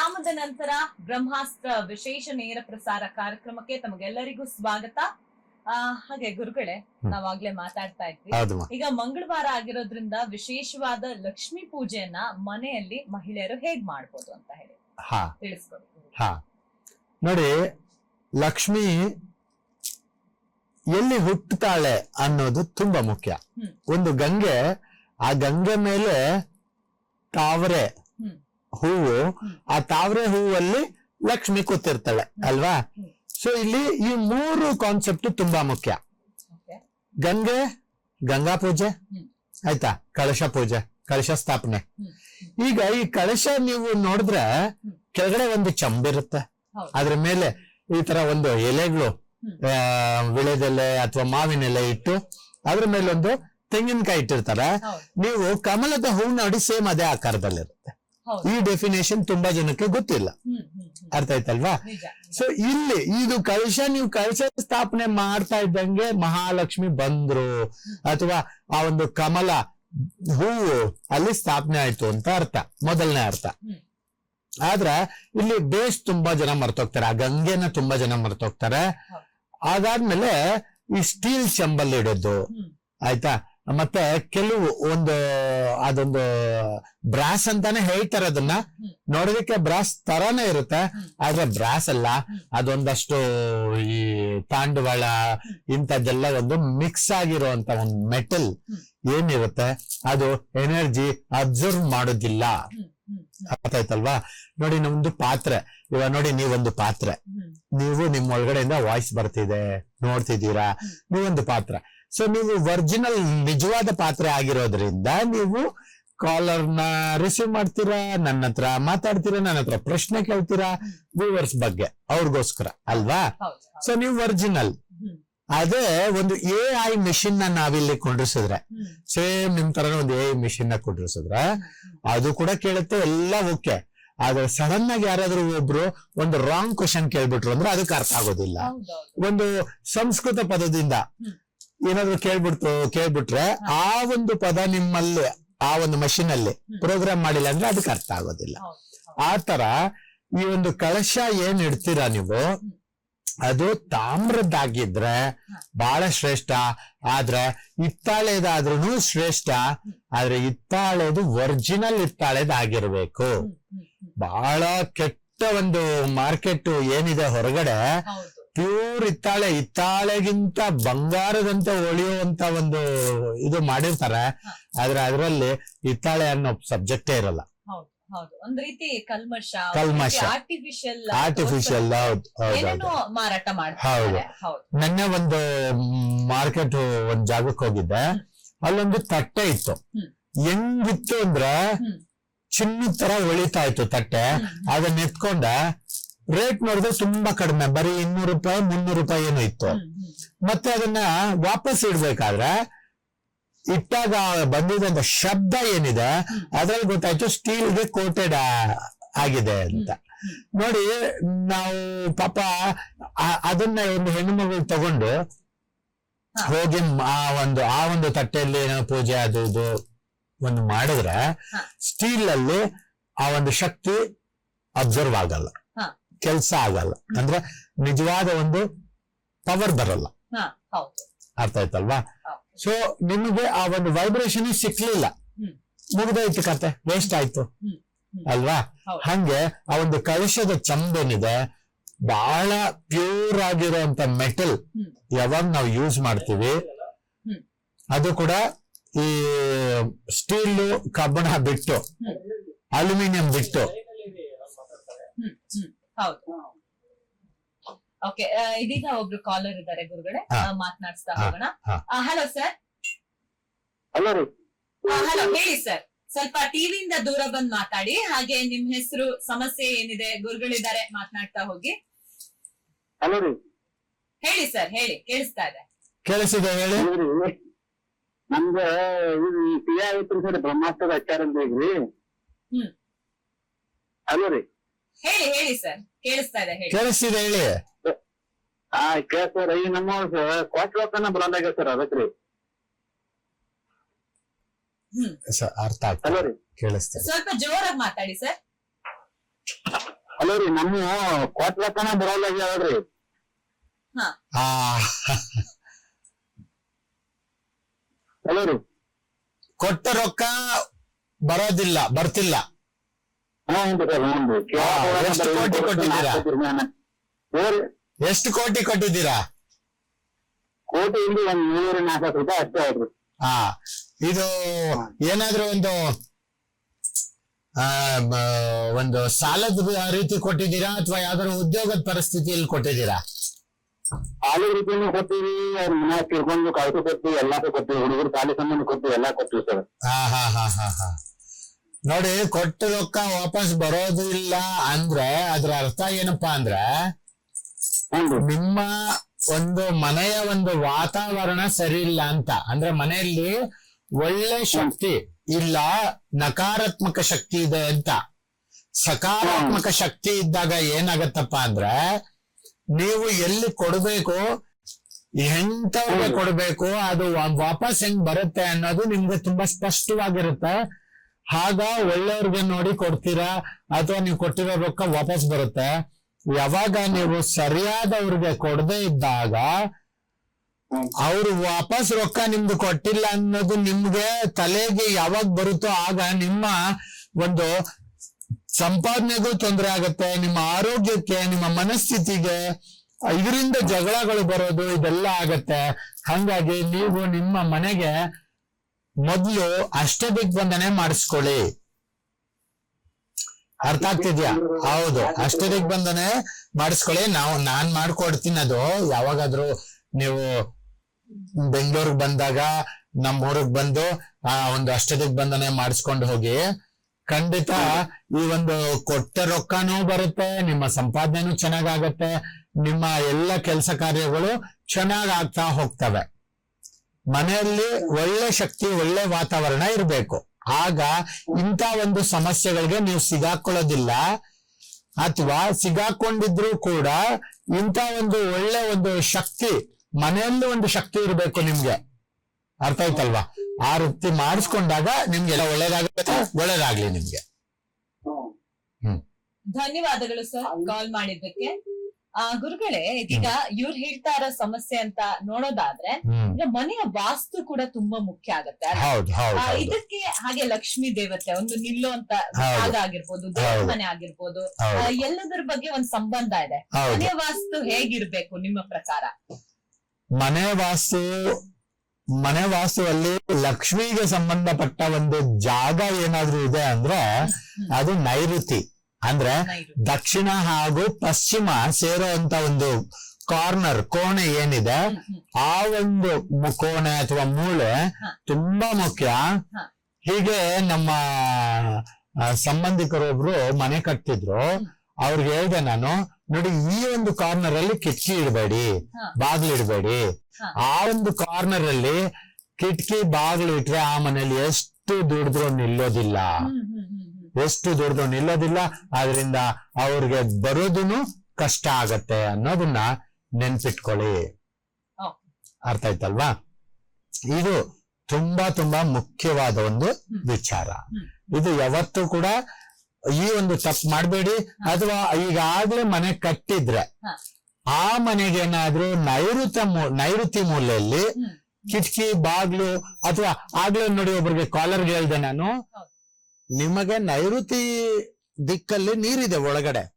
ವಿರಾಮದ ನಂತರ ಬ್ರಹ್ಮಾಸ್ತ್ರ ವಿಶೇಷ ನೇರ ಪ್ರಸಾರ ಕಾರ್ಯಕ್ರಮಕ್ಕೆ ತಮಗೆಲ್ಲರಿಗೂ ಸ್ವಾಗತ. ಆ, ಹಾಗೆ ಗುರುಗಳೇ. ನಾವಾಗ್ಲೇ ಮಾತಾಡ್ತಾ ಇದ್ವಿ. ಈಗ ಮಂಗಳವಾರ ಆಗಿರೋದ್ರಿಂದ ವಿಶೇಷವಾದ ಲಕ್ಷ್ಮಿ ಪೂಜೆಯನ್ನ ಮನೆಯಲ್ಲಿ ಮಹಿಳೆಯರು ಹೇಗ್ ಮಾಡ್ಬೋದು ಅಂತ ಹೇಳಿ. ಹಾ. ತಿಳಿಸ್ಕೊಡಿ. ಹಾ. ನೋಡಿ ಲಕ್ಷ್ಮಿ ಎಲ್ಲಿ ಹುಟ್ಟುತ್ತಾಳೆ ಅನ್ನೋದು ತುಂಬಾ ಮುಖ್ಯ. ಒಂದು ಗಂಗೆ ಆ ಗಂಗೆ ಮೇಲೆ ತಾವರೆ. ಹೂವು ಆ ತಾವ್ರೆ ಹೂವಲ್ಲಿ ಲಕ್ಷ್ಮಿ ಕೂತಿರ್ತಾಳೆ ಅಲ್ವಾ. ಸೊ ಇಲ್ಲಿ ಈ ಮೂರು ಕಾನ್ಸೆಪ್ಟ್ ತುಂಬಾ ಮುಖ್ಯ. ಗಂಗೆ ಗಂಗಾ ಪೂಜೆ ಆಯ್ತಾ? ಕಳಶ ಪೂಜೆ ಕಳಶ ಸ್ಥಾಪನೆ. ಈಗ ಈ ಕಳಶ ನೀವು ನೋಡಿದ್ರೆ. ಕೆಳಗಡೆ ಒಂದು ಚಂಬಿರುತ್ತೆ. ಅದ್ರ ಮೇಲೆ ಈ ತರ ಒಂದು ಎಲೆಗಳು ವಿಳೆದೆಲೆ ಅಥವಾ ಮಾವಿನ ಎಲೆ ಇಟ್ಟು ಅದ್ರ ಮೇಲೆ ಒಂದು ತೆಂಗಿನಕಾಯಿ ಇಟ್ಟಿರ್ತಾರೆ. ನೀವು ಕಮಲದ ಹೂ ನೋಡಿ ಸೇಮ್ ಅದೇ ಆಕಾರದಲ್ಲಿರುತ್ತೆ. ಈ ಡೆಫಿನೇಷನ್ ತುಂಬಾ ಜನಕ್ಕೆ ಗೊತ್ತಿಲ್ಲ. ಅರ್ಥ ಆಯ್ತಲ್ವಾ? ಸೊ ಇಲ್ಲಿ ಇದು ಕಳಶ ನೀವು ಕಳಶ ಸ್ಥಾಪನೆ ಮಾಡ್ತಾ ಇದ್ದಂಗೆ ಮಹಾಲಕ್ಷ್ಮಿ ಬಂದ್ರು. ಅಥವಾ ಆ ಒಂದು ಕಮಲ ಹೂವು ಅಲ್ಲಿ ಸ್ಥಾಪನೆ ಆಯ್ತು ಅಂತ ಅರ್ಥ ಮೊದಲನೇ ಅರ್ಥ. ಆದ್ರೆ ಇಲ್ಲಿ ಬೇಸ್ ತುಂಬಾ ಜನ ಮರ್ತೋಗ್ತಾರೆ ಆ ಗಂಗೆನ ತುಂಬಾ ಜನ ಮರ್ತೋಗ್ತಾರೆ. ಅದಾದ್ಮೇಲೆ ಈ ಸ್ಟೀಲ್ ಚಂಬಲ್ ಇಡೋದು ಆಯ್ತಾ? ಮತ್ತೆ ಕೆಲವು ಒಂದು, ಅದೊಂದು ಬ್ರಾಸ್ ಅಂತಾನೆ ಹೇಳ್ತಾರೆ ಅದನ್ನ. ನೋಡೋದಕ್ಕೆ ಬ್ರಾಸ್ ತರಾನೇ ಇರುತ್ತೆ. ಆದ್ರೆ ಬ್ರಾಸ್ ಅಲ್ಲ. ಅದೊಂದಷ್ಟು ಈ ತಾಂಡವಾಳ ಇಂಥದ್ದೆಲ್ಲ ಒಂದು ಮಿಕ್ಸ್ ಆಗಿರುವಂತ ಒಂದು ಮೆಟಲ್. ಏನಿರುತ್ತೆ ಅದು ಎನರ್ಜಿ ಅಬ್ಸರ್ವ್ ಮಾಡೋದಿಲ್ಲ ಅರ್ಥಾಯ್ತಲ್ವಾ ನೋಡಿ, ನಮ್ದು ಪಾತ್ರೆ ಇವಾಗ ನೋಡಿ, ನೀವೊಂದು ಪಾತ್ರೆ ನೀವು ನಿಮ್ಮ ಒಳಗಡೆಯಿಂದ ವಾಯ್ಸ್ ಬರ್ತಿದೆ ನೋಡ್ತಿದ್ದೀರಾ. ನೀವೊಂದು ಪಾತ್ರ ಸೊ ನೀವು ಒರಿಜಿನಲ್ ನಿಜವಾದ ಪಾತ್ರ ಆಗಿರೋದ್ರಿಂದ ನೀವು ಕಾಲರ್ನ ರಿಸೀವ್ ಮಾಡ್ತೀರಾ ನನ್ನ ಹತ್ರ ಮಾತಾಡ್ತೀರಾ ನನ್ನ ಹತ್ರ ಪ್ರಶ್ನೆ ಕೇಳ್ತೀರಾ ವ್ಯೂವರ್ಸ್ ಬಗ್ಗೆ ಅವ್ರಿಗೋಸ್ಕರ ಅಲ್ವಾ. ಸೊ ನೀವು ಒರಿಜಿನಲ್ ಅದೇ ಒಂದು ಎ ಐ ಮಿಷಿನ್ನ ನಾವಿಲ್ಲಿ ಕೊಂಡಿಸಿದ್ರೆ ಹ್ಮ್. ಸೇಮ್ ನಿಮ್ ತರ ಒಂದು ಎ ಐ ಮಿಷಿನ್ನ ಕೊಂಡಿಸಿದ್ರೆ ಅದು ಕೂಡ ಕೇಳುತ್ತೆ ಎಲ್ಲ ಓಕೆ. ಆದ್ರೆ ಸಡನ್ ಆಗಿ ಯಾರಾದ್ರೂ ಒಬ್ರು ಒಂದು ರಾಂಗ್ ಕ್ವಶನ್ ಕೇಳ್ಬಿಟ್ರು ಅಂದ್ರೆ ಅದಕ್ಕೆ ಅರ್ಥ ಆಗೋದಿಲ್ಲ. ಒಂದು ಸಂಸ್ಕೃತ ಪದದಿಂದ. ಏನಾದ್ರು ಕೇಳ್ಬಿಡ್ತು ಕೇಳ್ಬಿಟ್ರೆ ಆ ಒಂದು ಪದ ನಿಮ್ಮಲ್ಲಿ ಆ ಒಂದು ಮಷಿನ್ ಅಲ್ಲಿ ಪ್ರೋಗ್ರಾಮ್ ಮಾಡಿಲ್ಲ ಅಂದ್ರೆ ಅದಕ್ಕೆ ಅರ್ಥ ಆಗೋದಿಲ್ಲ. ಆ ತರ ಈ ಒಂದು ಕಳಶ ಏನ್ ಇಡ್ತೀರಾ ನೀವು? ಅದು ತಾಮ್ರದ್ದಾಗಿದ್ರೆ. ಬಹಳ ಶ್ರೇಷ್ಠ ಆದ್ರೆ ಹಿತ್ತಾಳೆದಾದ್ರೂ ಶ್ರೇಷ್ಠ ಆದ್ರೆ ಹಿತ್ತಾಳೆದು ಒರಿಜಿನಲ್ ಹ್ಮ್ ಬಹಳ ಕೆಟ್ಟ ಒಂದು ಮಾರ್ಕೆಟ್ ಏನಿದೆ ಹೊರಗಡೆ ಪ್ಯೂರ್ ಹಿತ್ತಾಳೆ ಹಿತ್ತಾಳೆಗಿಂತ ಬಂಗಾರದಂತೆ ಹೊಳೆಯುವಂತ ಒಂದು ಇದು ಮಾಡಿರ್ತಾರೆ. ಆದ್ರೆ ಅದರಲ್ಲಿ ಹಿತ್ತಾಳೆ ಅನ್ನೋ ಸಬ್ಜೆಕ್ಟೇ ಇರಲ್ಲ. ಹೌದು ಹೌದು. ಒಂದ್ ರೀತಿ ಕಲ್ಮಶ ಕಲ್ಮಶ. ಆರ್ಟಿಫಿಷಿಯಲ್ ಮಾರಾಟ ಮಾಡ್ತಾರೆ. ಹೌದು. ನೆನ್ನೆ ಒಂದು ಮಾರ್ಕೆಟ್ ಒಂದ್ ಜಾಗಕ್ಕೆ ಹೋಗಿದ್ದೆ. ಅಲ್ಲೊಂದು ತಟ್ಟೆ ಇತ್ತು. ಹೆಂಗಿತ್ತು ಅಂದ್ರೆ ಚಿನ್ನದ ತರ ಹೊಳಿತಾ ಇತ್ತು ತಟ್ಟೆ. ಅದನ್ನ ಎತ್ಕೊಂಡ ರೇಟ್ ನೋಡಿದ್ರೆ ತುಂಬಾ ಕಡಿಮೆ ಬರೀ ಇನ್ನೂರು ರೂಪಾಯಿ ಮುನ್ನೂರು ರೂಪಾಯಿ ಏನೋ ಇತ್ತು ಮತ್ತೆ ಅದನ್ನ ವಾಪಸ್ ಇಡ್ಬೇಕಾದ್ರೆ ಇಟ್ಟಾಗ ಬಂದಿದ್ದಂತ ಶಬ್ದ ಏನಿದೆ. ಅದ್ರಲ್ಲಿ ಗೊತ್ತಾಯ್ತು ಸ್ಟೀಲ್ಗೆ ಕೋಟೆಡ್ ಆಗಿದೆ ಅಂತ ನೋಡಿ ನಾವು ಪಾಪ ಅದನ್ನ ಒಂದು ಹೆಣ್ಣು ಮಗಳು ತಗೊಂಡು. ಹೋಗಿ ಆ ಒಂದು ಆ ಒಂದು ತಟ್ಟೆಯಲ್ಲಿ ಏನೋ ಪೂಜೆ ಅದು ಇದು ಒಂದು ಮಾಡಿದ್ರೆ. ಸ್ಟೀಲ್ ಅಲ್ಲಿ ಆ ಒಂದು ಶಕ್ತಿ ಅಬ್ಸರ್ವ್ ಆಗಲ್ಲ. ಕೆಲಸ ಆಗಲ್ಲ. ಅಂದ್ರೆ ನಿಜವಾದ ಒಂದು ಪವರ್ ಬರಲ್ಲ. ಅರ್ಥ ಆಯ್ತಲ್ವಾ. ಸೊ ನಿಮಗೆ ಆ ಒಂದು ವೈಬ್ರೇಷನ್ ಸಿಕ್ಲಿಲ್ಲ. ಮುಗಿದೋಯ್ತು ಕತೆ. ವೇಸ್ಟ್ ಆಯ್ತು. ಅಲ್ವಾ. ಹಂಗೆ ಆ ಒಂದು ಕಳಶದ ಚಂದನಿದೆ. ಬಹಳ ಪ್ಯೂರ್ ಆಗಿರುವಂತ ಮೆಟಲ್. ಯಾವಾಗ ನಾವು ಯೂಸ್ ಮಾಡ್ತೀವಿ. ಅದು ಕೂಡ ಈ ಸ್ಟೀಲ್ ಕಬ್ಬಣ ಬಿಟ್ಟು. ಅಲ್ಯೂಮಿನಿಯಂ ಬಿಟ್ಟು. ಹೌದು. ಓಕೆ ಇದೀಗ ಒಬ್ರು ಕಾಲರ್ ಇದ್ದಾರೆ ಗುರುಗಳೇ. ಹಾ. ಹಾ, ಹೋಗೋಣ. ಹಾ. ಹಲೋ ಸರ್ ಹಲೋ ರೀ. ಹಲೋ ಹೇಳಿ ಸರ್ ಸ್ವಲ್ಪ ಟಿವಿಯಿಂದ ದೂರ ಬಂದ್ ಮಾತಾಡಿ. ಹಾಗೆ ನಿಮ್ ಹೆಸರು ಸಮಸ್ಯೆ ಏನಿದೆ ಗುರುಗಳಿದ್ದಾರೆ ಮಾತನಾಡ್ತಾ ಹೋಗಿ. ಹಲೋ ರೀ. ಹೇಳಿ ಸರ್ ಹೇಳಿ ಕೇಳಿಸ್ತಾ ಇದೆ. ಕೇಳಿಸಿದೆ ಹೇಳಿ. ಇವ್ರಿ ನಮ್ಗ ಇದು ಪಿಯ ಐತ್ರಿ ಸರ್ ಬ್ರಹ್ಮಾಸ್ತ್ರದ ಆಚಾರ ಅಂತ ಹೇಳಿ ಹ್ಮ್. ಹಲೋ ರೀ. ಹೇಳಿ ಹೇಳಿ ಸರ್. ಕೇಳಿಸ್ತಾ ಇದೆ ಹೇಳಿ. ಕೆಲಸದ ಹೇಳಿ. ಆ ಕೇಳ್ತಾರ ಈ ನಮ್ಮ ಕ್ವಾರ್ಟರ್ ರೊಕ್ಕನ ಬರಂದಾಗ ಸರ್ ಅದಕ್ರಿ ಸ- ಅರ್ಥ ಆಗ್ತದೆ ಹಲೋ ರೀ. ಕೇಳಿಸ್ತದೆ. ಸ್ವಲ್ಪ ಜೋರಾಗಿ ಮಾತಾಡಿ ಸರ್. ಹಲೋ ರೀ ನಮ್ಮ ಕೊಟ್ಟ ರೊಕ್ಕನ ಬರೋಲ್ಲ ಹೇಳ್ರಿ ಆ. ಹಲೋ ರೀ. ಕೊಟ್ಟ ರೊಕ್ಕ ಬರೋದಿಲ್ಲ ಬರ್ತಿಲ್ಲ. ಸರ್ ಹಾ, ಎಷ್ಟು ಕೋಟಿ ಕೊಟ್ಟಿದ್ದೀರಾ? ಎಷ್ಟು ಕೋಟಿ ಕೊಟ್ಟಿದ್ದೀರಾ? ಕೋಟಿ ಒಂದ್ ನೂರ ನಾಲ್ಕು ರೂಪಾಯಿ ಅಷ್ಟೇ ಆಯ್ತು. ಹಾ ಇದು ಏನಾದ್ರು ಒಂದು ಒಂದು ಸಾಲದ ರೀತಿ ಕೊಟ್ಟಿದ್ದೀರಾ ಅಥವಾ ಯಾವ್ದಾದ್ರು ಉದ್ಯೋಗದ ಪರಿಸ್ಥಿತಿಯಲ್ಲಿ ಕೊಟ್ಟಿದ್ದೀರಾ? ಆಲೂ ರೀತಿಯನ್ನು ಕೊಟ್ಟಿವಿ ಅವ್ರ ಮನೆ ತಿಳ್ಕೊಂಡು ಕಾಯ್ತು ಕೊಡ್ತೀವಿ ಎಲ್ಲಾರು ಕೊಟ್ಟಿವಿ ಹುಡುಗರು ಸಾಲಿ ಸಂಬಂಧ ಕೊಡ್ತೀವಿ ಎಲ್ಲಾ ಕೊಡ್ತೀವಿ ಸರ್. ಹಾ ಹಾ ಹಾ ಹಾ ಹಾ. ನೋಡಿ ಕೊಟ್ಟ ರೊಕ್ಕ ವಾಪಸ್ ಬರೋದು ಇಲ್ಲ ಅಂದ್ರೆ ಅದ್ರ ಅರ್ಥ ಏನಪ್ಪಾ ಅಂದ್ರೆ ನಿಮ್ಮ ಒಂದು ಮನೆಯ ಒಂದು ವಾತಾವರಣ ಸರಿ ಇಲ್ಲ ಅಂತ. ಅಂದ್ರೆ ಮನೆಯಲ್ಲಿ ಒಳ್ಳೆ ಶಕ್ತಿ ಇಲ್ಲ ನಕಾರಾತ್ಮಕ ಶಕ್ತಿ ಇದೆ ಅಂತ. ಸಕಾರಾತ್ಮಕ ಶಕ್ತಿ ಇದ್ದಾಗ ಏನಾಗತ್ತಪ್ಪ ಅಂದ್ರೆ ನೀವು ಎಲ್ಲಿ ಕೊಡಬೇಕು ಎಂತವ್ರಿಗೆ ಕೊಡಬೇಕು ಅದು ವಾಪಸ್ ಹೆಂಗ್ ಬರುತ್ತೆ ಅನ್ನೋದು ನಿಮ್ಗೆ ತುಂಬಾ ಸ್ಪಷ್ಟವಾಗಿರುತ್ತೆ. ಆಗ ಒಳ್ಳೆಯವ್ರಿಗೆ ನೋಡಿ ಕೊಡ್ತೀರಾ ಅಥವಾ ನೀವು ಕೊಟ್ಟಿರೋ ರೊಕ್ಕ ವಾಪಸ್ ಬರುತ್ತೆ ಯಾವಾಗ ನೀವು ಸರಿಯಾದವ್ರಿಗೆ ಕೊಡದೆ ಇದ್ದಾಗ. ಅವ್ರು ವಾಪಸ್ ರೊಕ್ಕ ನಿಮ್ದು ಕೊಟ್ಟಿಲ್ಲ ಅನ್ನೋದು ನಿಮ್ಗೆ ತಲೆಗೆ ಯಾವಾಗ ಬರುತ್ತೋ ಆಗ ನಿಮ್ಮ ಒಂದು ಸಂಪಾದನೆಗೂ ತೊಂದರೆ ಆಗುತ್ತೆ, ನಿಮ್ಮ ಆರೋಗ್ಯಕ್ಕೆ, ನಿಮ್ಮ ಮನಸ್ಥಿತಿಗೆ, ಇದರಿಂದ ಜಗಳಗಳು ಬರೋದು, ಇದೆಲ್ಲ ಆಗತ್ತೆ ಹಂಗಾಗಿ ನೀವು ನಿಮ್ಮ ಮನೆಗೆ ಮೊದ್ಲು ಅಷ್ಟದಿಗ್ಬಂಧನೆ ಮಾಡಿಸ್ಕೊಳ್ಳಿ. ಅರ್ಥ ಆಗ್ತಿದ್ಯಾ? ಹೌದು. ಅಷ್ಟದಿಗ್ಬಂಧನೆ ಮಾಡಿಸ್ಕೊಳ್ಳಿ. ನಾವು, ನಾನ್ ಮಾಡ್ಕೊಡ್ತೀನಿ ಅದು. ಯಾವಾಗಾದ್ರೂ ನೀವು ಬೆಂಗಳೂರಿಗೆ ಬಂದಾಗ ನಮ್ಮ ಊರಿಗೆ ಬಂದು, ಆ, ಒಂದು ಅಷ್ಟದಿಗ್ಬಂಧನೆ ಮಾಡಿಸ್ಕೊಂಡು ಹೋಗಿ. ಖಂಡಿತ ಈ ಒಂದು ಕೊಟ್ಟ ರೊಕ್ಕನೂ ಬರುತ್ತೆ, ನಿಮ್ಮ ಸಂಪಾದನೆನೂ ಚೆನ್ನಾಗಾಗತ್ತೆ, ನಿಮ್ಮ ಎಲ್ಲ ಕೆಲಸ ಕಾರ್ಯಗಳು ಚೆನ್ನಾಗ್ ಆಗ್ತಾ ಹೋಗ್ತವೆ. ಮನೆಯಲ್ಲಿ ಒಳ್ಳೆ ಶಕ್ತಿ ಒಳ್ಳೆ ವಾತಾವರಣ ಇರಬೇಕು. ಆಗ ಇಂಥ ಒಂದು ಸಮಸ್ಯೆಗಳಿಗೆ ನೀವು ಸಿಗಾಕೊಳ್ಳೋದಿಲ್ಲ. ಅಥವಾ ಸಿಗಾಕೊಂಡಿದ್ರು ಕೂಡ ಇಂಥ ಒಂದು ಒಳ್ಳೆ ಒಂದು ಶಕ್ತಿ ಮನೆಯಲ್ಲಿ ಒಂದು ಶಕ್ತಿ ಇರಬೇಕು ನಿಮ್ಗೆ. ಅರ್ಥ ಆಯ್ತಲ್ವಾ? ಆ ವೃತ್ತಿ ಮಾಡಿಸ್ಕೊಂಡಾಗ ನಿಮ್ಗೆಲ್ಲ ಒಳ್ಳೇದಾಗುತ್ತೆ ಒಳ್ಳೇದಾಗ್ಲಿ ನಿಮ್ಗೆ. ಧನ್ಯವಾದಗಳು ಸರ್ ಕಾಲ್ ಮಾಡಿದ್ದಕ್ಕೆ. ಆ ಗುರುಗಳೇ ಇದೀಗ ಇವ್ರು ಹೇಳ್ತಾ ಇರೋ ಸಮಸ್ಯೆ ಅಂತ ನೋಡೋದಾದ್ರೆ ಮನೆಯ ವಾಸ್ತು ಕೂಡ ತುಂಬಾ ಮುಖ್ಯ ಆಗತ್ತೆ ಇದಕ್ಕೆ ಹಾಗೆ ಲಕ್ಷ್ಮೀ ದೇವತೆ ಒಂದು ನಿಲ್ಲೋ ಅಂತ ಭಾಗ ಆಗಿರ್ಬೋದು ದೇವ್ರ ಮನೆ ಆಗಿರ್ಬೋದು ಎಲ್ಲದರ ಬಗ್ಗೆ ಒಂದ್ ಸಂಬಂಧ ಇದೆ. ಮನೆಯ ವಾಸ್ತು ಹೇಗಿರ್ಬೇಕು ನಿಮ್ಮ ಪ್ರಕಾರ? ಮನೆ ವಾಸ್ತು ಮನೆ ವಾಸ್ತುವಲ್ಲಿ ಲಕ್ಷ್ಮಿಗೆ ಸಂಬಂಧಪಟ್ಟ ಒಂದು ಜಾಗ ಏನಾದ್ರೂ ಇದೆ ಅಂದ್ರೆ ಅದು ನೈಋತಿ. ಅಂದ್ರೆ ದಕ್ಷಿಣ ಹಾಗೂ ಪಶ್ಚಿಮ ಸೇರುವಂತ ಒಂದು ಕಾರ್ನರ್ ಕೋಣೆ ಏನಿದೆ. ಆ ಒಂದು ಕೋಣೆ ಅಥವಾ ಮೂಳೆ ತುಂಬಾ ಮುಖ್ಯ. ಹೀಗೆ ನಮ್ಮ ಸಂಬಂಧಿಕರೊಬ್ರು ಮನೆ ಕಟ್ತಿದ್ರು. ಅವ್ರಿಗೆ ಹೇಳ್ದೆ ನಾನು ನೋಡಿ ಈ ಒಂದು ಕಾರ್ನರ್ ಅಲ್ಲಿ ಕಿಟಕಿ ಇಡಬೇಡಿ ಬಾಗಿಲು ಇಡಬೇಡಿ. ಆ ಒಂದು ಕಾರ್ನರ್ ಅಲ್ಲಿ ಕಿಟಕಿ ಬಾಗ್ಲು ಇಟ್ರೆ ಆ ಮನೇಲಿ ಎಷ್ಟು ದುಡಿದ್ರು ನಿಲ್ಲೋದಿಲ್ಲ. ಎಷ್ಟು ದುಡ್ದು ನಿಲ್ಲೋದಿಲ್ಲ ಆದ್ರಿಂದ ಅವ್ರಿಗೆ ಬರೋದನ್ನು ಕಷ್ಟ ಆಗತ್ತೆ ಅನ್ನೋದನ್ನ ನೆನ್ಪಿಟ್ಕೊಳ್ಳಿ. ಅರ್ಥ ಆಯ್ತಲ್ವಾ ಇದು ತುಂಬಾ ತುಂಬಾ ಮುಖ್ಯವಾದ ಒಂದು. ವಿಚಾರ ಇದು ಯಾವತ್ತೂ ಕೂಡ ಈ ಒಂದು ತಪ್ಪು ಮಾಡಬೇಡಿ ಅಥವಾ ಈಗಾಗ್ಲೇ ಮನೆ ಕಟ್ಟಿದ್ರೆ. ಆ ಮನೆಗೇನಾದ್ರೂ ನೈಋತ್ಯ ಮೂ- ನೈಋತಿ ಮೂಲೆಯಲ್ಲಿ ಕಿಟಕಿ ಬಾಗ್ಲು ಅಥವಾ ಆಗ್ಲೇ ನೋಡಿ ಒಬ್ಬರಿಗೆ ಕಾಲರ್ಗೆ ಹೇಳ್ದೆ ನಾನು. ನಿಮಗೆ ನೈಋತಿ ದಿಕ್ಕಲ್ಲಿ ನೀರಿದೆ ಒಳಗಡೆ.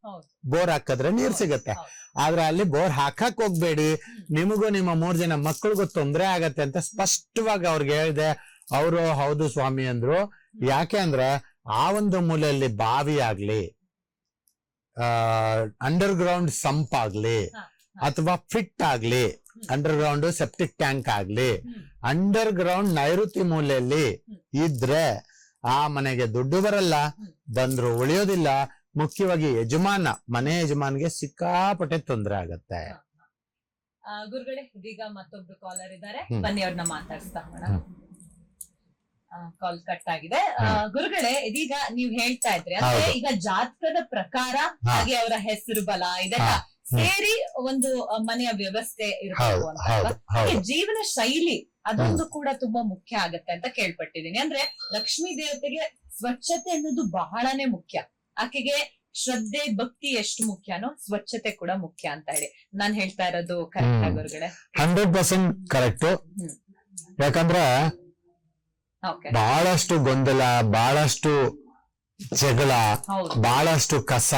ಬೋರ್ ಹಾಕಿದ್ರೆ ನೀರ್ ಸಿಗತ್ತೆ. ಆದ್ರೆ ಅಲ್ಲಿ ಬೋರ್ ಹಾಕಕ್ ಹೋಗ್ಬೇಡಿ. ನಿಮಗೂ ನಿಮ್ಮ ಮೂರ್ ಜನ ಮಕ್ಕಳಿಗೂ ತೊಂದರೆ ಆಗತ್ತೆ ಅಂತ ಸ್ಪಷ್ಟವಾಗಿ ಅವ್ರಿಗೆ ಹೇಳಿದೆ. ಅವರು ಹೌದು ಸ್ವಾಮಿ ಅಂದ್ರು. ಯಾಕೆ ಅಂದ್ರೆ ಆ ಒಂದು ಮೂಲೆಯಲ್ಲಿ ಬಾವಿ ಆಗ್ಲಿ ಆ ಅಂಡರ್ ಗ್ರೌಂಡ್ ಸಂಪ್ ಆಗ್ಲಿ ಅಥವಾ ಫಿಟ್ ಆಗ್ಲಿ ಅಂಡರ್ ಗ್ರೌಂಡ್ ಸೆಪ್ಟಿಕ್ ಟ್ಯಾಂಕ್ ಆಗ್ಲಿ. ಅಂಡರ್ ಗ್ರೌಂಡ್ ನೈಋತಿ ಮೂಲೆಯಲ್ಲಿ ಇದ್ರೆ ಆ ಮನೆಗೆ ದುಡ್ಡು ಬರಲ್ಲ. ಬಂದ್ರು ಉಳಿಯೋದಿಲ್ಲ ಮುಖ್ಯವಾಗಿ ಯಜಮಾನ ಮನೆ ಯಜಮಾನ್ಗೆ ಸಿಕ್ಕಾಪಟ್ಟೆ ತೊಂದರೆ ಆಗತ್ತೆ ಗುರುಗಳೇ ಇದೀಗ ಮತ್ತೊಬ್ರು ಕಾಲರ್ ಇದ್ದಾರೆ. ಬನ್ನಿ ಅವ್ರನ್ನ ಮಾತಾಡ್ಸ್ತಾ. ಕಾಲ್ ಕಟ್ ಆಗಿದೆ ಗುರುಗಳೇ ಇದೀಗ ನೀವ್ ಹೇಳ್ತಾ ಇದ್ರಿ ಅಂದ್ರೆ ಈಗ ಜಾತಕದ ಪ್ರಕಾರ. ಹಾಗೆ ಅವರ ಹೆಸರು ಬಲ ಇದೆಲ್ಲ. ಸೇರಿ ಒಂದು ಮನೆಯ ವ್ಯವಸ್ಥೆ ಇರಬೇಕು ಅಂತ? ಜೀವನ ಶೈಲಿ ಅದೊಂದು ಕೂಡ ತುಂಬಾ ಮುಖ್ಯ ಆಗತ್ತೆ ಅಂತ ಕೇಳ್ಪಟ್ಟಿದೀನಿ. ಅಂದ್ರೆ ಲಕ್ಷ್ಮೀ ದೇವತೆಗೆ ಸ್ವಚ್ಛತೆ ಅನ್ನೋದು ಬಹಳನೇ ಮುಖ್ಯ. ಆಕೆಗೆ ಶ್ರದ್ಧೆ ಭಕ್ತಿ ಎಷ್ಟು ಮುಖ್ಯನೋ ಸ್ವಚ್ಛತೆ ಕೂಡ ಮುಖ್ಯ ಅಂತ ಹೇಳಿ. ನಾನ್ ಹೇಳ್ತಾ ಇರೋದು ಕರೆಕ್ಟ್ ಆಗಿ ಹಂಡ್ರೆಡ್ ಪರ್ಸೆಂಟ್ ಕರೆಕ್ಟ್. ಯಾಕಂದ್ರ ಬಹಳಷ್ಟು ಗೊಂದಲ ಬಹಳಷ್ಟು ಜಗಳ ಬಹಳಷ್ಟು ಕಸ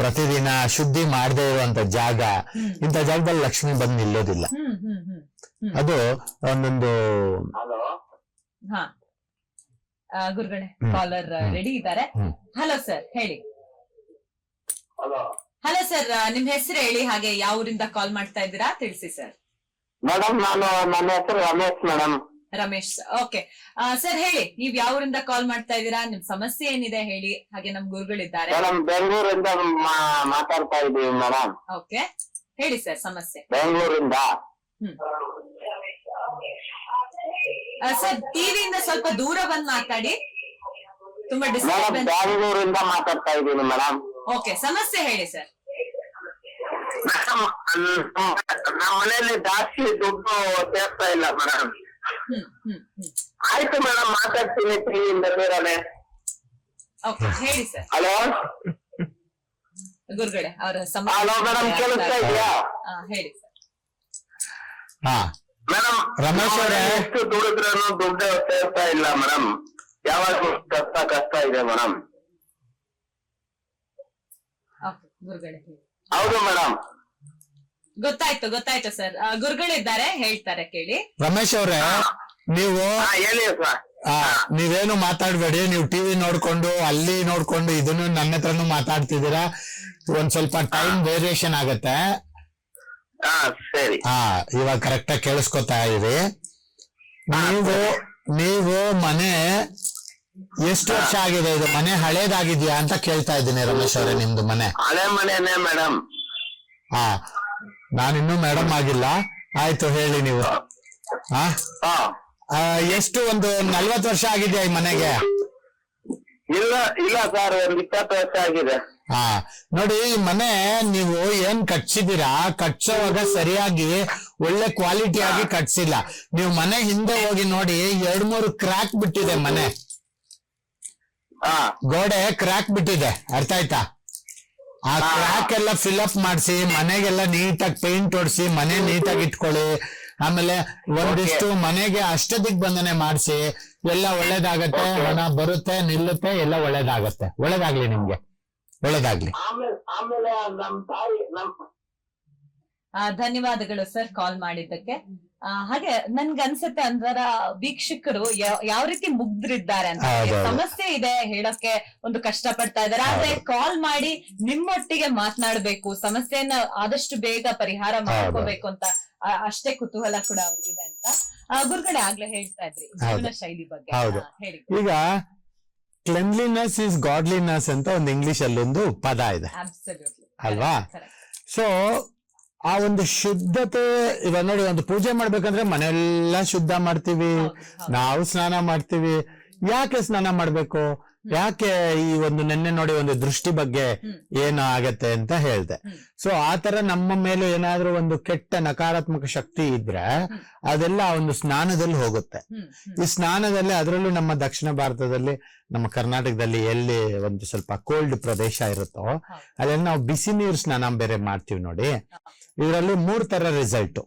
ಪ್ರತಿದಿನ ಶುದ್ಧಿ ಮಾಡದೇ ಇರುವಂತ ಜಾಗ ಇಂತ ಇಂಥ ಜಾಗದಲ್ಲಿ ಲಕ್ಷ್ಮಿ ಬಂದು ನಿಲ್ಲೋದಿಲ್ಲ. ಅದು ಒಂದೊಂದು ಗುರುಗಳೇ ಕಾಲರ್ ರೆಡಿ ಇದ್ದಾರೆ? ಹಲೋ ಸರ್ ಹೇಳಿ. ಹಲೋ? ಹಲೋ ಸರ್ ನಿಮ್ ಹೆಸರು ಹೇಳಿ ಹಾಗೆ ಯಾವ ಊರಿಂದ ಕಾಲ್ ಮಾಡ್ತಾ ಇದ್ದೀರಾ? ತಿಳಿಸಿ ಸರ್ ಮೇಡಮ್ ನಾನು ನನ್ನ ಹೆಸರು Ramesh madam Ramesh. Okay sir ಹೇಳಿ ನೀವ್ ಯಾವೂರಿಂದ ಕಾಲ್ ಮಾಡ್ತಾ ಇದ್ದೀರಾ? ನಿಮ್ ಸಮಸ್ಯೆ ಏನಿದೆ ಹೇಳಿ. ಹಾಗೆ ನಮ್ ಗುರುಗಳಿದ್ದಾರೆ. ಮೇಡಮ್ ಬೆಂಗಳೂರಿಂದ ಮಾತಾಡ್ತಾ ಇದ್ದೀವಿ ಮೇಡಮ್. ಓಕೆ ಹೇಳಿ ಸರ್ ಸಮಸ್ಯೆ. ಬೆಂಗಳೂರಿಂದ. ಸರ್ ಟಿವಿಯಿಂದ ಸ್ವಲ್ಪ ದೂರ ಬಂದ್ ಮಾತಾಡಿ. ತುಂಬಾ ಮೇಡಮ್ ಡಿಸ್ಟರ್ಬೆನ್ಸ್ ಬೆಂಗಳೂರಿಂದ ಮಾತಾಡ್ತಾ ಇದ್ದೀನಿ ಮೇಡಮ್. ಓಕೆ ಸಮಸ್ಯೆ ಹೇಳಿ ಸರ್ ಮೇಡಮ್ ನಮ್ಮ ಮನೆಯಲ್ಲಿ ಜಾಸ್ತಿ ದುಡ್ಡು ಸೇರ್ತಾ ಇಲ್ಲ ಮೇಡಮ್. ಆಯ್ತು ಮೇಡಮ್ ಮಾತಾಡ್ತೀನಿ ಟಿವಿಯಿಂದ ಬೇರೆ ಓಕೆ ಹೇಳಿ ಸರ್. ಹಲೋ? ಗುರುಗಳೇ ಅವರ ಹಲೋ ಮೇಡಮ್ ಕೇಳಿಸ್ತಾ ಇದೆಯಾ? ಹೇಳಿ ಸರ್. ಹಾ. ಮೇಡಮ್ ರಮೇಶ್ ಅವರ. ಎಷ್ಟು ದುಡಿದ್ರೂ ದುಡ್ಡು ಸೇರ್ತಾ ಇಲ್ಲ ಮೇಡಮ್. ಯಾವಾಗ ಕಷ್ಟ ಕಷ್ಟ ಇದೆ ಮೇಡಮ್. ಓಕೆ ಗುರುಗಳೇ ಹೌದು ಮೇಡಮ್. ಗೊತ್ತಾಯ್ತು ಗೊತ್ತಾಯ್ತು ಸರ್. ಗುರುಗಳಿದ್ದಾರೆ ಹೇಳ್ತಾರೆ ಕೇಳಿ. ರಮೇಶ್ ಅವ್ರೆ ನೀವು ಹಾ ಹೇಳಿ ಸರ್ ಆ, ನೀವೇನು ಮಾತಾಡ್ಬೇಡಿ ನೀವು ಟಿವಿ ನೋಡ್ಕೊಂಡು ಅಲ್ಲಿ ನೋಡ್ಕೊಂಡು ಇದನ್ನು ನನ್ನ ಹತ್ರನು ಮಾತಾಡ್ತಿದ್ದೀರಾ? ಒಂದ್ ಸ್ವಲ್ಪ ಟೈಮ್ ವೇರಿಯೇಷನ್ ಆಗತ್ತೆ. ಹಾ ಸರಿ. ಹಾ ಇವಾಗ ಕರೆಕ್ಟ್ ಆಗಿ ಕೇಳಿಸ್ಕೊತಾ ಇರಿ. ನೀವು ನೀವು ಮನೆ ಎಷ್ಟು ವರ್ಷ ಆಗಿದೆ ಇದು? ಮನೆ ಹಳೇದಾಗಿದ್ಯಾ ಅಂತ ಕೇಳ್ತಾ ಇದ್ದೀನಿ ರಮೇಶ್ ಅವರೇ ನಿಮ್ದು ಮನೆ. ಹಳೆ ಮನೆನೇ ಮೇಡಮ್. ಹಾ. ನಾನಿನ್ನೂ ಮೇಡಮ್ ಆಗಿಲ್ಲ. ಆಯ್ತು ಹೇಳಿ ನೀವು. ಹಾ. ಹಾ ಎಷ್ಟು ಒಂದು ನಲ್ವತ್ತು ವರ್ಷ ಆಗಿದೆಯಾ ಈ ಮನೆಗೆ? ಇಲ್ಲ ಇಲ್ಲ ಸರ್ ಒಂದ್ ಇಪ್ಪತ್ತು ವರ್ಷ ಆಗಿದೆ. ಹಾ ನೋಡಿ ಈ ಮನೆ ನೀವು ಏನ್ ಕಟ್ಸಿದೀರಾ ಕಟ್ಸೋವಾಗ ಸರಿಯಾಗಿ ಒಳ್ಳೆ ಕ್ವಾಲಿಟಿ ಆಗಿ ಕಟ್ಸಿಲ್ಲ. ನೀವು ಮನೆ ಹಿಂದೆ ಹೋಗಿ ನೋಡಿ ಎರಡ್ ಮೂರು ಕ್ರಾಕ್ ಬಿಟ್ಟಿದೆ ಮನೆ. ಹಾ. ಗೋಡೆ ಕ್ರ್ಯಾಕ್ ಬಿಟ್ಟಿದೆ. ಅರ್ಥ ಆಯ್ತಾ? ಆ. ಕ್ರಾಕ್ ಎಲ್ಲ ಫಿಲ್ಅಪ್ ಮಾಡಿಸಿ ಮನೆಗೆಲ್ಲ ನೀಟಾಗಿ ಪೇಂಟ್ ಹೊಡ್ಸಿ ಮನೆ ನೀಟಾಗಿ ಇಟ್ಕೊಳ್ಳಿ. ಆಮೇಲೆ ಒಂದಿಷ್ಟು ಮನೆಗೆ ಅಷ್ಟದಿಕ್ ಬಂಧನೆ ಮಾಡಿಸಿ ಎಲ್ಲ ಒಳ್ಳೇದಾಗತ್ತೆ. ಹಣ ಬರುತ್ತೆ ನಿಲ್ಲುತ್ತೆ ಎಲ್ಲ ಒಳ್ಳೇದಾಗತ್ತೆ. ಒಳ್ಳೇದಾಗ್ಲಿ ನಿಮ್ಗೆ. ಒಳ್ಳೇದಾಗ್ಲಿ. ಧನ್ಯವಾದಗಳು ಸರ್ ಕಾಲ್ ಮಾಡಿದ್ದಕ್ಕೆ. ಹಾಗೆ ನನ್ಗೆ ಅನ್ಸುತ್ತೆ ಅಂದ್ರ ವೀಕ್ಷಕರು ಯಾವ- ರೀತಿ ಮುಗ್ದ್ರಿದ್ದಾರೆ ಅಂತ. ಸಮಸ್ಯೆ ಇದೆ ಹೇಳಕ್ಕೆ ಒಂದು ಕಷ್ಟ ಪಡ್ತಾ ಇದಾರೆ ಆದ್ರೆ ಕಾಲ್ ಮಾಡಿ ನಿಮ್ಮೊಟ್ಟಿಗೆ ಮಾತನಾಡ್ಬೇಕು ಸಮಸ್ಯೆಯನ್ನ ಆದಷ್ಟು ಬೇಗ ಪರಿಹಾರ ಮಾಡ್ಕೋಬೇಕು ಅಂತ ಅಷ್ಟೇ ಕುತೂಹಲ ಕೂಡ ಅವ್ರಿಗಿದೆ ಅಂತ ಗುರುಗಳೆ ಆಗ್ಲೇ ಹೇಳ್ತಾ ಇದ್ರಿ ಜೀವನ ಶೈಲಿ ಬಗ್ಗೆ. ಹೇಳಿ. ಈಗ ಕ್ಲೆನ್ಲಿನೆಸ್ ಇಸ್ ಗಾಡ್ಲಿನೆಸ್ ಅಂತ ಒಂದು ಇಂಗ್ಲಿಷ್ ಅಲ್ಲಿ ಒಂದು ಪದ ಇದೆ. ಅಲ್ವಾ? ಸೊ ಆ ಒಂದು ಶುದ್ಧತೆ ಇವಾಗ ನೋಡಿ ಒಂದು ಪೂಜೆ ಮಾಡ್ಬೇಕಂದ್ರೆ ಮನೆಯೆಲ್ಲ ಶುದ್ಧ ಮಾಡ್ತೀವಿ. ನಾವು ಸ್ನಾನ ಮಾಡ್ತೀವಿ ಯಾಕೆ ಸ್ನಾನ ಮಾಡ್ಬೇಕು ಯಾಕೆ ಈ ಒಂದು ನೆನ್ನೆ ನೋಡಿ ಒಂದು ದೃಷ್ಟಿ ಬಗ್ಗೆ. ಏನು ಆಗತ್ತೆ ಅಂತ ಹೇಳ್ದೆ. ಸೊ ಆತರ ನಮ್ಮ ಮೇಲೆ ಏನಾದ್ರೂ ಒಂದು ಕೆಟ್ಟ ನಕಾರಾತ್ಮಕ ಶಕ್ತಿ ಇದ್ರೆ. ಅದೆಲ್ಲ ಆ ಒಂದು ಸ್ನಾನದಲ್ಲಿ ಹೋಗುತ್ತೆ. ಈ ಸ್ನಾನದಲ್ಲಿ ಅದರಲ್ಲೂ ನಮ್ಮ ದಕ್ಷಿಣ ಭಾರತದಲ್ಲಿ ನಮ್ಮ ಕರ್ನಾಟಕದಲ್ಲಿ ಎಲ್ಲಿ ಒಂದು ಸ್ವಲ್ಪ ಕೋಲ್ಡ್ ಪ್ರದೇಶ ಇರುತ್ತೋ. ಅಲ್ಲೆಲ್ಲ ನಾವು ಬಿಸಿ ನೀರು ಸ್ನಾನ ಬೇರೆ ಮಾಡ್ತೀವಿ ನೋಡಿ ಇದರಲ್ಲಿ ಮೂರು ತರ ರಿಸಲ್ಟ್